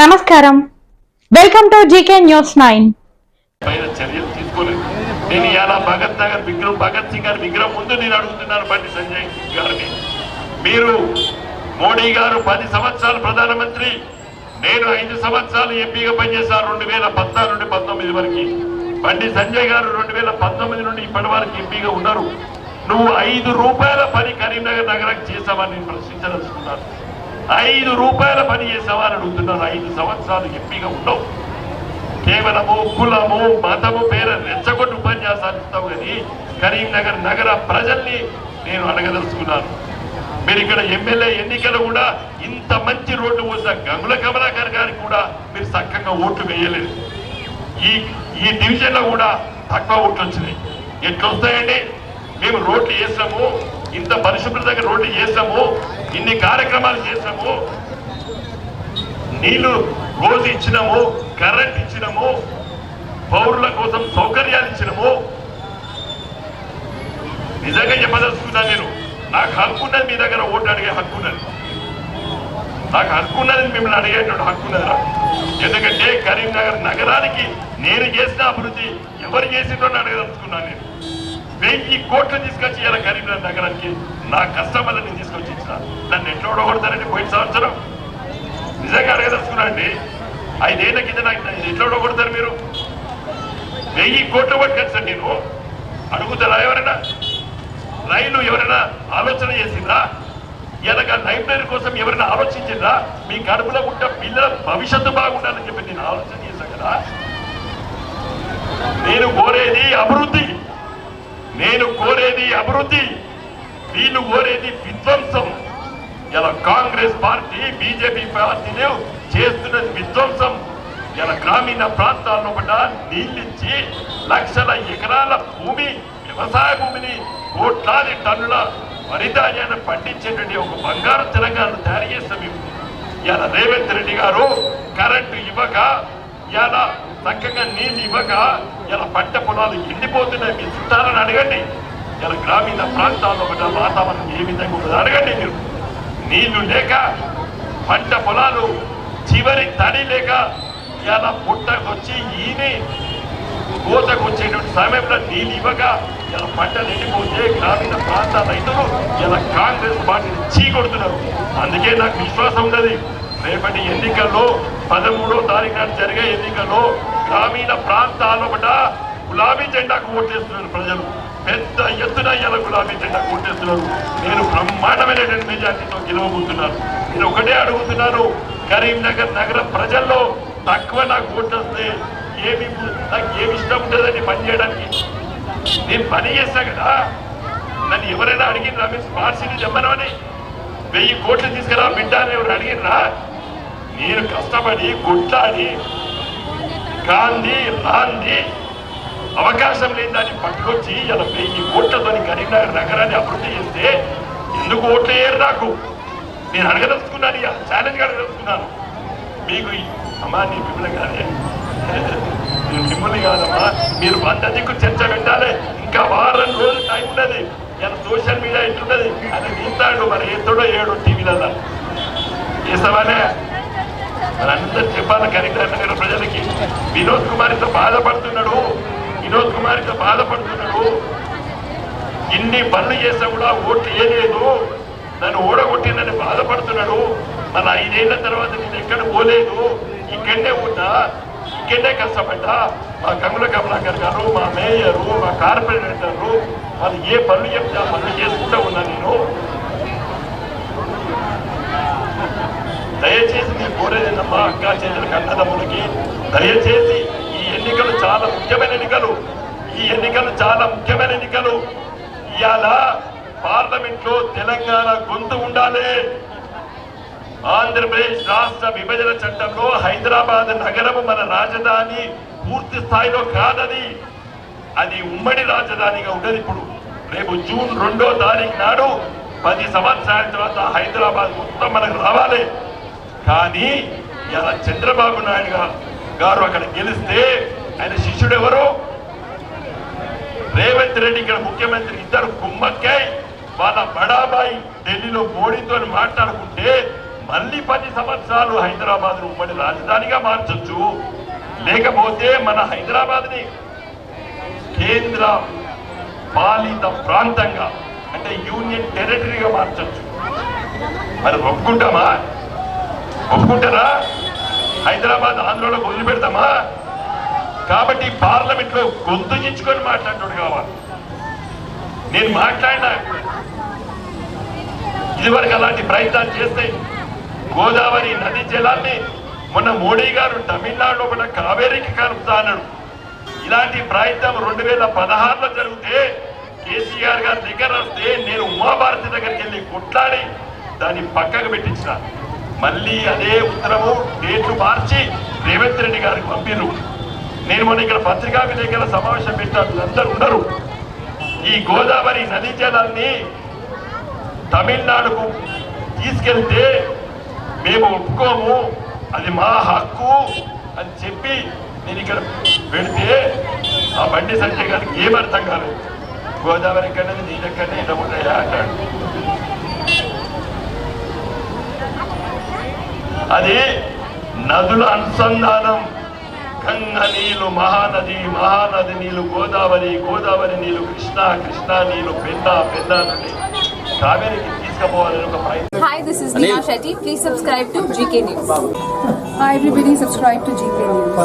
నమస్కారం. Welcome to GK news nine పైన చర్యలు తీసుకోలేదు. నేను ఇలా భగత్ నగర్ విగ్రహం భగత్ సింగ్ గారి విగ్రహం ముందు నేను అడుగుతున్నాను బండి సంజయ్ గారిని. మీరు మోడీ గారు పది సంవత్సరాలు ప్రధానమంత్రి నేను ఐదు సంవత్సరాలు ఎంపీగా పనిచేశాను రెండు వేల పద్నాలుగు నుండి పంతొమ్మిది వరకు. బండి సంజయ్ గారు రెండు వేల పంతొమ్మిది నుండి ఇప్పటి వరకు ఎంపీగా ఉన్నారు. నువ్వు ఐదు రూపాయల పని కరీంనగర్ నగరానికి చేశావని నేను ప్రశ్నించదలుచుకున్నాను. ఐదు రూపాయల పని చేసావా అని అడుగుతున్నాను ఐదు సంవత్సరాలు ఎంపీగా ఉండవు. కేవలము కులము మతము పేరు రెచ్చగొట్టి ఉపన్యాసాలు ఇస్తావు కానీ కరీంనగర్ నగర ప్రజల్ని నేను అడగదలుచుకున్నాను. మీరు ఇక్కడ ఎమ్మెల్యే ఎన్నికలు కూడా ఇంత మంచి రోడ్డు పోసిన గంగుల కమలాకర్ గారికి కూడా మీరు చక్కగా ఓట్లు వేయలేదు. ఈ ఈ డివిజన్లో కూడా తక్కువ ఓట్లు వచ్చినాయి. ఎట్లొస్తాయండి? మేము రోడ్లు వేసాము ఇంత పరిశుభ్రతంగా రోడ్లు చేసాము ఇన్ని కార్యక్రమాలు చేసాము నీళ్ళు రోజు ఇచ్చినాము కరెంట్ ఇచ్చినాము పౌరుల కోసం సౌకర్యాలు ఇచ్చినాము. నిజంగా చెప్పదలుచుకున్నా నేను నాకు హక్కు ఉన్నది మీ దగ్గర ఓటు అడిగే హక్కు ఉన్నది. నాకు హక్కు ఉన్నది మిమ్మల్ని అడిగేటువంటి హక్కు ఉన్నదా ఎందుకంటే కరీంనగర్ నగరానికి నేను చేసిన అభివృద్ధి ఎవరు చేసిండ్రో అడగదలుచుకున్నాను నేను. వెయ్యి కోట్లు తీసుకొచ్చి ఇలా కరీంనగర్ నగరానికి నా కస్టమర్లని తీసుకొచ్చి ఇచ్చిన. నన్ను ఎట్లా ఓడగొడతారని పోయిన సంవత్సరం? నిజంగా అడగదలుచుకున్నాండి ఐదేళ్ళ కింద నాకు ఎట్లా ఓడగొడతారు మీరు? వెయ్యి కోట్లు పట్టుకొచ్చాను నేను. అడుగుతారా ఎవరైనా? రైలు ఎవరైనా ఆలోచన చేసిందా ఇలాగ లైబ్రరీ కోసం ఎవరైనా ఆలోచించిందా మీ కడుపులో పుట్ట పిల్లల భవిష్యత్తు బాగుండాలని చెప్పి నేను ఆలోచన చేశాను కదా. నేను కోరేది అభివృద్ధి. నేను కోరేది అభివృద్ధి వీళ్ళు కోరేది విధ్వంసం. ఇలా కాంగ్రెస్ పార్టీ బీజేపీ పార్టీలు చేస్తున్నది విధ్వంసం. ఇలా గ్రామీణ ప్రాంతాల్లో కూడా నీళ్ళిచ్చి లక్షల ఎకరాల భూమి వ్యవసాయ భూమిని కోట్లాది టన్నుల వరిధాన్యాన్ని పండించేటువంటి ఒక బంగారు తెలంగాణ తయారు చేస్తాం మేము. ఇలా రేవంత్ రెడ్డి గారు కరెంటు ఇవ్వక ఇలా చక్కగా నీళ్ళు ఇవ్వక ఇలా పంట పొలాలు ఎండిపోతున్నాయి. మీరు చుట్టారని అడగండి. ఇలా గ్రామీణ ప్రాంతాల్లో కూడా వాతావరణం ఏ విధంగా ఉండదు అడగండి మీరు. నీళ్ళు లేక పంట పొలాలు చివరి తడి లేక ఇలా పుట్టకొచ్చి ఈని కోతకు వచ్చేటువంటి సమయంలో నీళ్ళు ఇవ్వక ఇలా పంటలు ఎండిపోతే గ్రామీణ ప్రాంత రైతులు ఇలా కాంగ్రెస్ పార్టీని చీకొడుతున్నారు. అందుకే నాకు విశ్వాసం ఉన్నది. రేపటి ఎన్నికల్లో పదమూడో తారీఖు నాడు జరిగే ఎన్నికల్లో గ్రామీణ ప్రాంతాల్లో గులాబీ జెండాకు ఓటేస్తున్నారు ప్రజలు. పెద్ద ఎత్తున ఇలా గులాబీ జెండాకు ఓటేస్తున్నారు. నేను బ్రహ్మాండమైనటువంటి మెజార్టీతో గెలవబోతున్నాను. నేను ఒకటే అడుగుతున్నాను కరీంనగర్ నగర ప్రజల్లో తక్కువ నాకు ఓటేస్తే వస్తే ఏమి నాకు ఏమి ఇష్టం ఉంటుందని పని చేయడానికి. నేను పని చేస్తా కదా. నన్ను ఎవరైనా అడిగినరా మీరు స్మార్ట్ సిటీ చెప్పనని వెయ్యి కోట్లు తీసుకురా బిడ్డ అని ఎవరు అడిగినరా నేను కష్టపడి కొట్లాడి గాంధీ రాంది అవకాశం లేని దాన్ని పట్టుకొచ్చి ఇలా వెయ్యి కోట్లతో కరీంనగర్ నగరాన్ని అభివృద్ధి చేస్తే ఎందుకు ఓట్లు వేయరు నాకు? నేను అడగదలుచుకున్నాను ఇక ఛాలెంజ్ అడగదలుచుకున్నాను. మీకు ఈ- అమ్మా నీ మిమ్మల్ని కాదే మీరు మిమ్మల్ని కాదమ్మా మీరు వంద దిక్కు చర్చ పెట్టాలి. ఇంకా వారం రోజులు టైం ఉన్నది. ఇలా సోషల్ మీడియా ఎట్లున్నది అది వింటాడు మరి ఎత్తుడో ఏడో టీవీలలో. చేస్తామనే మరి అందరు చెప్పాలి కరీంనగర్ నగర ప్రజలకి వినోద్ కుమార్ ఇంత బాధపడుతున్నాడు. వినోద్ కుమార్ ఇంత బాధపడుతున్నాడు. ఇన్ని పనులు చేసా కూడా ఓట్లు వేయలేదు. నన్ను ఓడగొట్టిందని బాధపడుతున్నాడు. మన ఐదేళ్ళ తర్వాత నేను ఎక్కడ పోలేదు. ఇక్కడనే ఉన్నా ఇక్కడనే కష్టపడ్డా. మా గంగుల కమలాకర్ గారు మా మేయరు మా కార్పొరేటర్లు వాళ్ళు ఏ పనులు చెప్తే ఆ పనులు చేసుకుంటూ ఉన్నా నేను. దయచేసి నేను కోరేది దయచేసి ఈ ఎన్నికలు చాలా ముఖ్యమైన ఎన్నికలు. ఈ ఎన్నికలు చాలా ముఖ్యమైన ఎన్నికలు. ఇవాళ పార్లమెంట్లో తెలంగాణ గొంతు ఉండాలి. ఆంధ్రప్రదేశ్ రాష్ట్ర విభజన చట్టంలో హైదరాబాద్ నగరము మన రాజధాని పూర్తి స్థాయిలో కాదని అది ఉమ్మడి రాజధానిగా ఉండదు ఇప్పుడు. రేపు జూన్ రెండో తారీఖు నాడు పది సంవత్సరాల తర్వాత హైదరాబాద్ మొత్తం మనకు రావాలి. కానీ ఇలా చంద్రబాబు నాయుడు గారు గారు అక్కడ గెలిస్తే ఆయన శిష్యుడు ఎవరు? రేవంత్ రెడ్డి ఇక్కడ ముఖ్యమంత్రి ఇద్దరు కుమ్మక్కై వాళ్ళ బడాబాయి ఢిల్లీలో మోడీతో మాట్లాడుకుంటే మళ్ళీ పది సంవత్సరాలు హైదరాబాద్ ఉమ్మడి రాజధానిగా మార్చొచ్చు. లేకపోతే మన హైదరాబాద్ని కేంద్ర పాలిత ప్రాంతంగా అంటే యూనియన్ టెరిటరీగా మార్చొచ్చు. మరి ఒప్పుకుంటామా? ఒప్పుకుంటారా? హైదరాబాద్ ఆంధ్రలో వదిలిపెడతామా? కాబట్టి పార్లమెంట్లో గొంతు చించుకొని కావాలి. నేను మాట్లాడినా ఇదివరకు అలాంటి ప్రయత్నాలు చేస్తే గోదావరి నది జలాన్ని మొన్న మోడీ గారు తమిళనాడులో కూడా కావేరీకి కలుపుతా అన్నాడు. ఇలాంటి ప్రయత్నం రెండు వేల పదహారులో జరిగితే కేసీఆర్ గారి దగ్గర వస్తే నేను ఉమాభారతి దగ్గరికి వెళ్ళి కొట్లాడి దాన్ని పక్కకు పెట్టించిన. మళ్ళీ అదే ఉత్తరము డేట్లు మార్చి రేవంత్ రెడ్డి గారికి పంపిరు నేను మొన్న ఇక్కడ పత్రికా విలేకరుల సమావేశం పెట్టాను అందరూ ఉండరు. ఈ గోదావరి నదీ జలాన్ని తమిళనాడుకు తీసుకెళ్తే మేము ఒప్పుకోము అది మా హక్కు అని చెప్పి నేను ఇక్కడ పెడితే ఆ బండి సంజయ్ గారికి ఏం అర్థం కాలేదు. గోదావరి ఎక్కడనే నీ ఎక్కడనే ఇలా ఉన్నాయా అంటాడు. అది నదుల అనుసంధానం గంగ నీళ్ళు మహానది మహానది నీళ్ళు గోదావరి గోదావరి నీళ్ళు కృష్ణ కృష్ణ నీళ్ళు పెన్న పెన్న నుండి కావేరికి తీసుకుపోవాలని ఒక ప్రయత్నం Hi, this is Neha Shetty. Please subscribe to GK News. Hi everybody, subscribe to GK News.